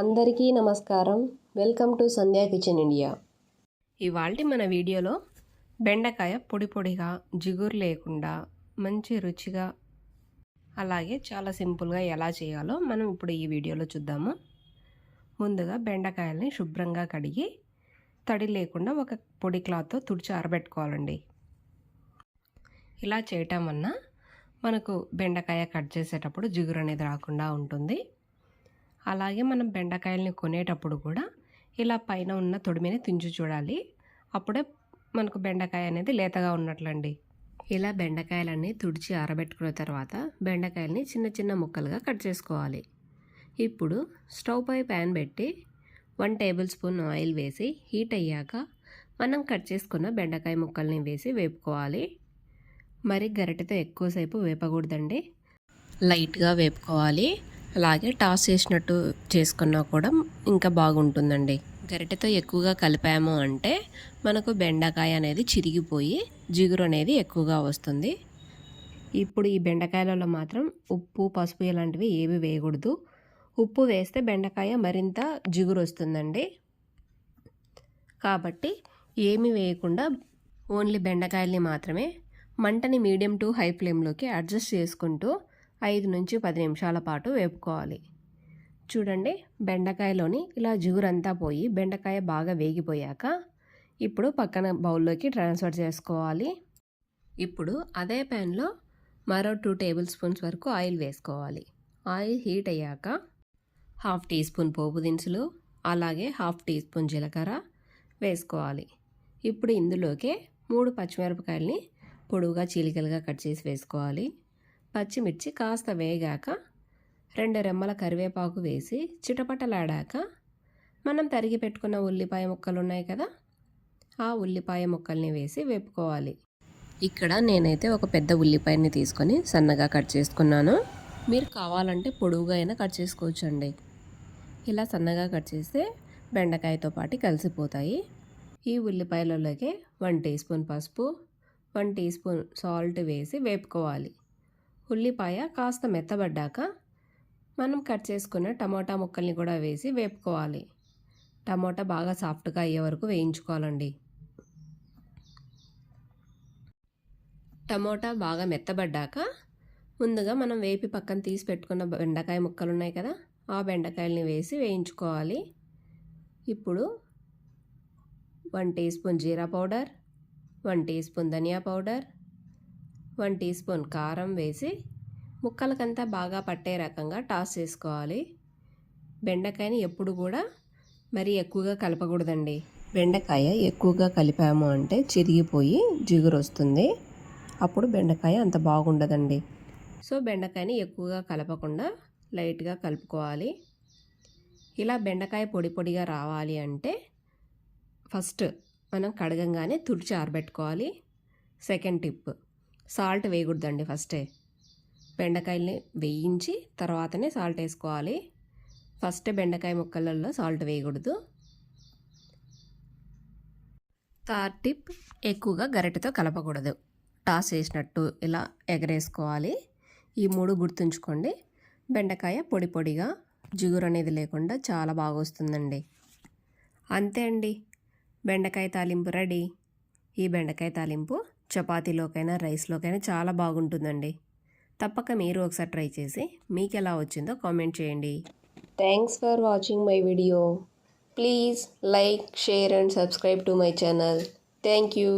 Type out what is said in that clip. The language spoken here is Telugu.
అందరికీ నమస్కారం. Welcome to Sandhya kitchen India. ఇవాళ మన వీడియోలో బెండకాయ పొడి పొడిగా జిగురు లేకుండా మంచి రుచిగా అలాగే చాలా సింపుల్గా ఎలా చేయాలో మనం ఇప్పుడు ఈ వీడియోలో చూద్దాము. ముందుగా బెండకాయల్ని శుభ్రంగా కడిగి తడి లేకుండా ఒక పొడి క్లాత్తో తుడిచి ఆరబెట్టుకోవాలండి. ఇలా చేయటం వలన మనకు బెండకాయ కట్ చేసేటప్పుడు జిగురు అనేది రాకుండా ఉంటుంది. అలాగే మనం బెండకాయల్ని కొనేటప్పుడు కూడా ఇలా పైన ఉన్న తొడిమిని తుంచి చూడాలి. అప్పుడే మనకు బెండకాయ అనేది లేతగా ఉన్నట్లండి. ఇలా బెండకాయలన్నీ తుడిచి ఆరబెట్టుకున్న తర్వాత బెండకాయల్ని చిన్న చిన్న ముక్కలుగా కట్ చేసుకోవాలి. ఇప్పుడు స్టవ్ పై ప్యాన్ పెట్టి వన్ టేబుల్ స్పూన్ ఆయిల్ వేసి హీట్ అయ్యాక మనం కట్ చేసుకున్న బెండకాయ ముక్కల్ని వేసి వేపుకోవాలి. మరి గరిటెతో ఎక్కువసేపు వేపకూడదండి. లైట్గా వేపుకోవాలి. అలాగే టాస్ చేసినట్టు చేసుకున్నా కూడా ఇంకా బాగుంటుందండి. గరిటెతో ఎక్కువగా కలిపాము అంటే మనకు బెండకాయ అనేది చిరిగిపోయి జిగురు అనేది ఎక్కువగా వస్తుంది. ఇప్పుడు ఈ బెండకాయలలో మాత్రం ఉప్పు పసుపు ఇలాంటివి ఏవి వేయకూడదు. ఉప్పు వేస్తే బెండకాయ మరింత జిగురు వస్తుందండి. కాబట్టి ఏమి వేయకుండా ఓన్లీ బెండకాయల్ని మాత్రమే మంటని మీడియం టు హై ఫ్లేమ్లోకి అడ్జస్ట్ చేసుకుంటూ ఐదు నుంచి పది నిమిషాల పాటు వేపుకోవాలి. చూడండి బెండకాయలోని ఇలా జిగురంతా పోయి బెండకాయ బాగా వేగిపోయాక ఇప్పుడు పక్కన బౌల్లోకి ట్రాన్స్ఫర్ చేసుకోవాలి. ఇప్పుడు అదే ప్యాన్లో మరో టూ టేబుల్ స్పూన్స్ వరకు ఆయిల్ వేసుకోవాలి. ఆయిల్ హీట్ అయ్యాక హాఫ్ టీ స్పూన్ పోపు దినుసులు అలాగే హాఫ్ టీ స్పూన్ జీలకర్ర వేసుకోవాలి. ఇప్పుడు ఇందులోకే మూడు పచ్చిమిరపకాయల్ని పొడువుగా చీలికలుగా కట్ చేసి వేసుకోవాలి. పచ్చిమిర్చి కాస్త వేగాక రెండు రెమ్మల కరివేపాకు వేసి చిటపటలాడాక మనం తరిగి పెట్టుకున్న ఉల్లిపాయ ముక్కలు ఉన్నాయి కదా ఆ ఉల్లిపాయ ముక్కల్ని వేసి వేపుకోవాలి. ఇక్కడ నేనైతే ఒక పెద్ద ఉల్లిపాయని తీసుకొని సన్నగా కట్ చేసుకున్నాను. మీరు కావాలంటే పొడువుగా అయినా కట్ చేసుకోవచ్చండి. ఇలా సన్నగా కట్ చేస్తే బెండకాయతో పాటు కలిసిపోతాయి. ఈ ఉల్లిపాయలలోకి వన్ టీ స్పూన్ పసుపు వన్ టీ స్పూన్ సాల్ట్ వేసి వేపుకోవాలి. ఉల్లిపాయ కాస్త మెత్తబడ్డాక మనం కట్ చేసుకున్న టమోటా ముక్కల్ని కూడా వేసి వేపుకోవాలి. టమోటా బాగా సాఫ్ట్గా అయ్యే వరకు వేయించుకోవాలండి. టమోటా బాగా మెత్తబడ్డాక ముందుగా మనం వేపి పక్కన తీసి పెట్టుకున్న బెండకాయ ముక్కలు ఉన్నాయి కదా ఆ బెండకాయల్ని వేసి వేయించుకోవాలి. ఇప్పుడు one teaspoon jeera powder one teaspoon dhania powder one teaspoon కారం వేసి ముక్కలకంతా బాగా పట్టే రకంగా టాస్ చేసుకోవాలి. బెండకాయని ఎప్పుడు కూడా మరీ ఎక్కువగా కలపకూడదండి. బెండకాయ ఎక్కువగా కలిపాము అంటే చిరిగిపోయి జిగురు వస్తుంది. అప్పుడు బెండకాయ అంత బాగుండదండి. సో బెండకాయని ఎక్కువగా కలపకుండా లైట్గా కలుపుకోవాలి. ఇలా బెండకాయ పొడి పొడిగా రావాలి అంటే ఫస్ట్ మనం కడగంగానే తుడిచి ఆరబెట్టుకోవాలి. Second tip. సాల్ట్ వేయకూడదండి ఫస్టే. బెండకాయల్ని వేయించి తర్వాతనే సాల్ట్ వేసుకోవాలి. ఫస్ట్ బెండకాయ ముక్కలలో సాల్ట్ వేయకూడదు. థర్డ్ టిప్ ఎక్కువగా గరిటెతో కలపకూడదు. టాస్ వేసినట్టు ఇలా ఎగరేసుకోవాలి. ఈ మూడు గుర్తుంచుకోండి. బెండకాయ పొడి పొడిగా జిగురు అనేది లేకుండా చాలా బాగా వస్తుందండి. అంతే అండి. బెండకాయ తాలింపు రెడీ. ఈ బెండకాయ తాలింపు చపాతీలోకైనా రైస్లోకైనా చాలా బాగుంటుందండి. తప్పక మీరు ఒకసారి ట్రై చేసి మీకు ఎలా వచ్చిందో కామెంట్ చేయండి. Thanks for watching my video please like share and subscribe to my channel thank you